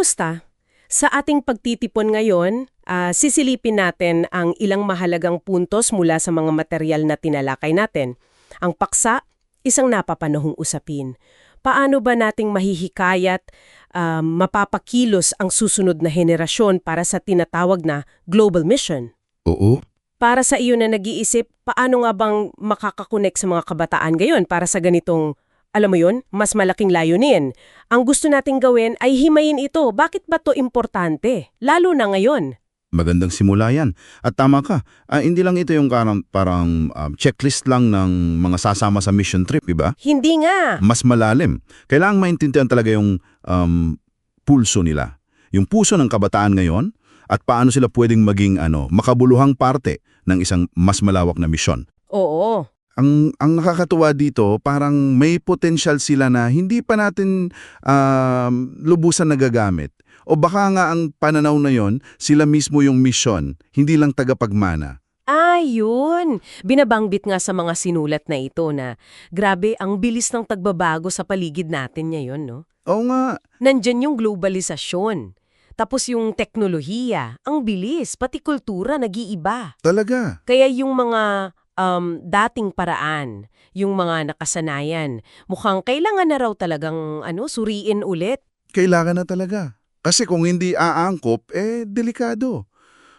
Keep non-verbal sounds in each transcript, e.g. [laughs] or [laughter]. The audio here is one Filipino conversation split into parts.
Kumusta? Sa ating pagtitipon ngayon, ah, sisilipin natin ang ilang mahalagang puntos mula sa mga material na tinalakay natin. Ang paksa, isang napapanahong usapin. Paano ba nating mahihikayat, ah, mapapakilos ang susunod na henerasyon para sa tinatawag na global mission? Oo. Para sa iyo na nag-iisip, paano nga bang makakakonek sa mga kabataan ngayon para sa ganitong, alam mo yun, mas malaking layunin? Ang gusto nating gawin ay himayin ito. Bakit ba to importante? Lalo na ngayon. Magandang simula yan. At tama ka, ah, hindi lang ito yung parang, parang um, checklist lang ng mga sasama sa mission trip, iba? Hindi nga. Mas malalim. Kailangang maintindihan talaga yung um, pulso nila. Yung puso ng kabataan ngayon at paano sila pwedeng maging ano, makabuluhang parte ng isang mas malawak na misyon. Oo. Ang, ang nakakatuwa dito, parang may potential sila na hindi pa natin um, lubusan nagagamit. O baka nga ang pananaw na yon, sila mismo yung misyon, hindi lang tagapagmana. Ayun. Binabanggit nga sa mga sinulat na ito na grabe ang bilis ng tagbabago sa paligid natin ngayon, no? Oo nga, Nandyan yung globalisasyon. Tapos yung teknolohiya, ang bilis, pati kultura nag-iiba. talaga. Kaya yung mga um, dating paraan, yung mga nakasanayan, mukhang kailangan na raw talagang ano, suriin ulit. Kailangan na talaga. Kasi kung hindi aangkop, eh, delikado.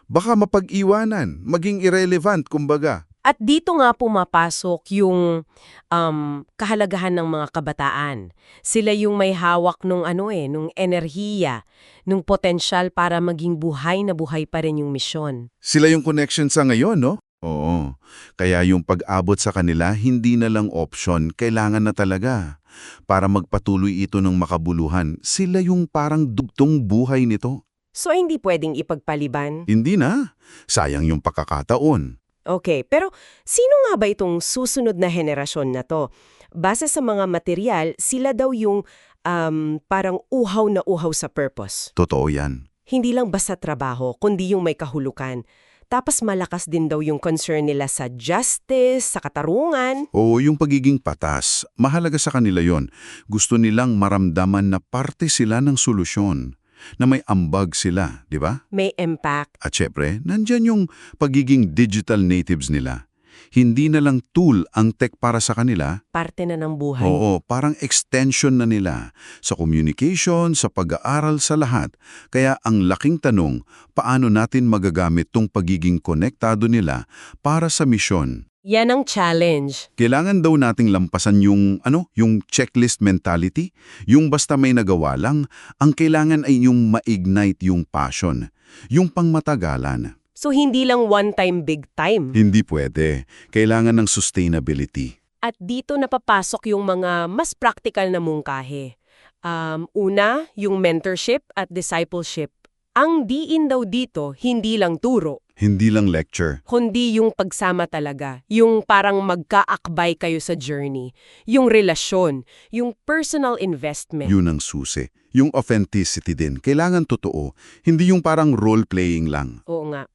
Baka mapag-iwanan, maging irrelevant, kumbaga. At dito nga pumapasok yung um, kahalagahan ng mga kabataan. Sila yung may hawak nung ano eh, nung enerhiya, nung potensyal para maging buhay na buhay pa rin yung misyon. Sila yung connection sa ngayon, no? Oo. Kaya yung pag-abot sa kanila, hindi na lang option, kailangan na talaga. Para magpatuloy ito ng makabuluhan, sila yung parang dugtong buhay nito. So hindi pwedeng ipagpaliban. Hindi na. Sayang yung pakakataon. Okay, pero sino nga ba itong susunod na henerasyon na to? Base sa mga material, sila daw yung um, parang uhaw na uhaw sa purpose. Totoo yan. Hindi lang basta trabaho, kundi yung may kahulukan. Tapos malakas din daw yung concern nila sa justice, sa katarungan. Oo, yung pagiging patas, mahalaga sa kanila yon. Gusto nilang maramdaman na parte sila ng solusyon, na may ambag sila, di ba? May impact. At syempre, nandyan yung pagiging digital natives nila. Hindi na lang tool ang tech para sa kanila, Parte na ng buhay. oo, parang extension na nila sa communication, sa pag-aaral, sa lahat. Kaya ang laking tanong, paano natin magagamit tong pagiging konektado nila para sa misyon? Yan ang challenge. Kailangan daw nating lampasan yung ano, yung checklist mentality, yung basta may nagawa lang, ang kailangan ay yung ma-ignite yung passion, yung pangmatagalan. So hindi lang one time big time. Hindi pwede. Kailangan ng sustainability. At dito napapasok yung mga mas practical na mungkahi. Um, una, yung mentorship at discipleship. Ang diin daw dito, hindi lang turo, Hindi lang lecture. kundi yung pagsama talaga. Yung parang magkaakbay kayo sa journey. Yung relasyon, yung personal investment. Yun ang susi. Yung authenticity din. Kailangan totoo. Hindi yung parang role-playing lang. Oo nga.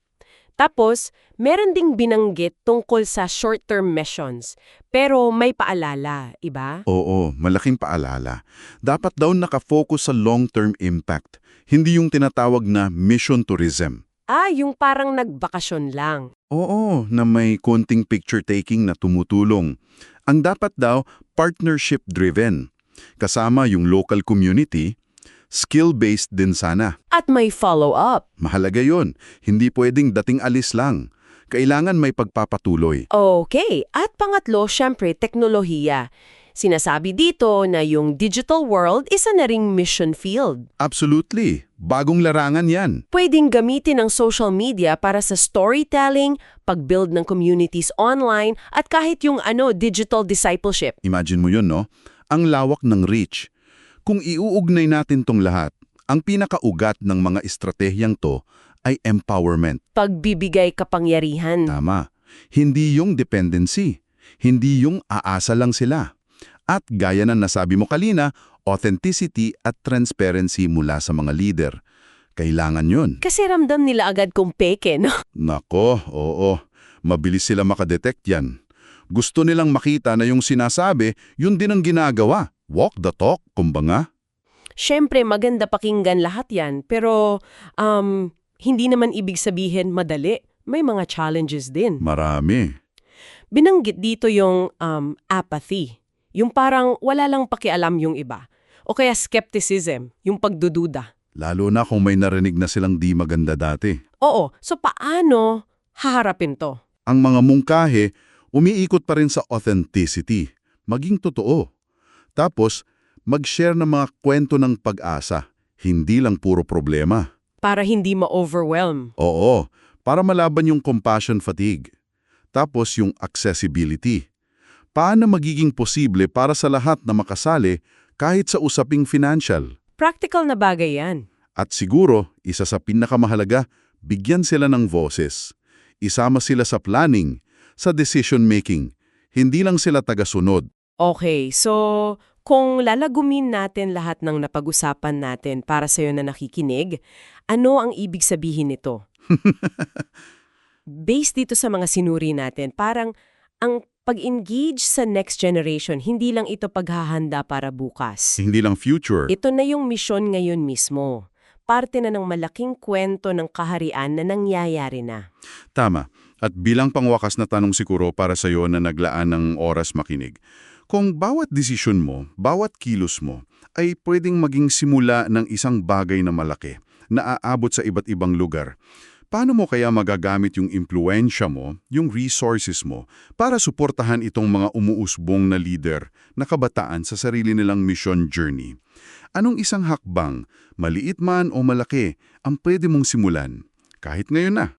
Tapos, meron ding binanggit tungkol sa short-term missions. Pero may paalala, iba? Oo, malaking paalala. Dapat daw nakafocus sa long-term impact. Hindi yung tinatawag na mission tourism. Ah, yung parang nagbakasyon lang. Oo, na may konting picture-taking na tumutulong. Ang dapat daw, partnership-driven. Kasama yung local community, skill-based din sana. At may follow-up. Mahalaga yon. Hindi pwedeng dating alis lang. Kailangan may pagpapatuloy. Okay. At pangatlo, syempre, teknolohiya. Sinasabi dito na yung digital world isa na ring mission field. Absolutely. Bagong larangan yan. Pwedeng gamitin ang social media para sa storytelling, pag-build ng communities online, at kahit yung ano, digital discipleship. Imagine mo yun, no? Ang lawak ng reach. Kung iuugnay natin tong lahat, ang pinakaugat ng mga estratehiyang to ay empowerment. Pagbibigay kapangyarihan. Tama. Hindi yung dependency. Hindi yung aasa lang sila. At gaya na nasabi mo kalina, authenticity at transparency mula sa mga leader. Kailangan yun. Kasi ramdam nila agad kung peke, no? Nako, oo. Mabilis sila makadetect yan. Gusto nilang makita na yung sinasabi, yun din ang ginagawa. Walk the talk, kumbaga. Siyempre, maganda pakinggan lahat yan, pero um, hindi naman ibig sabihin madali. May mga challenges din. Marami. Binanggit dito yung um, apathy. Yung parang wala lang pakialam yung iba. O kaya skepticism, yung pagdududa. Lalo na kung may narinig na silang di maganda dati. Oo, so paano haharapin to? Ang mga mungkahe, umiikot pa rin sa authenticity. Maging totoo. Tapos, mag-share ng mga kwento ng pag-asa. Hindi lang puro problema. Para hindi ma-overwhelm. Oo, para malaban yung compassion fatigue. Tapos yung accessibility. Paano magiging posible para sa lahat na makasali kahit sa usaping financial? Practical na bagay yan. At siguro, isa sa pinakamahalaga, bigyan sila ng boses. Isama sila sa planning, sa decision-making. Hindi lang sila tagasunod. Okay, so kung lalagumin natin lahat ng napag-usapan natin para sa'yo na nakikinig, ano ang ibig sabihin nito? [laughs] Based dito sa mga sinuri natin, parang ang pag-engage sa next generation, hindi lang ito paghahanda para bukas. Hindi lang future. Ito na yung misyon ngayon mismo. Parte na ng malaking kwento ng kaharian na nangyayari na. Tama. At bilang pangwakas na tanong siguro para sa iyo na naglaan ng oras makinig, kung bawat desisyon mo, bawat kilos mo, ay pwedeng maging simula ng isang bagay na malaki na aabot sa iba't ibang lugar, paano mo kaya magagamit yung impluensya mo, yung resources mo, para suportahan itong mga umuusbong na leader na kabataan sa sarili nilang mission journey? Anong isang hakbang, maliit man o malaki, ang pwede mong simulan? Kahit ngayon na.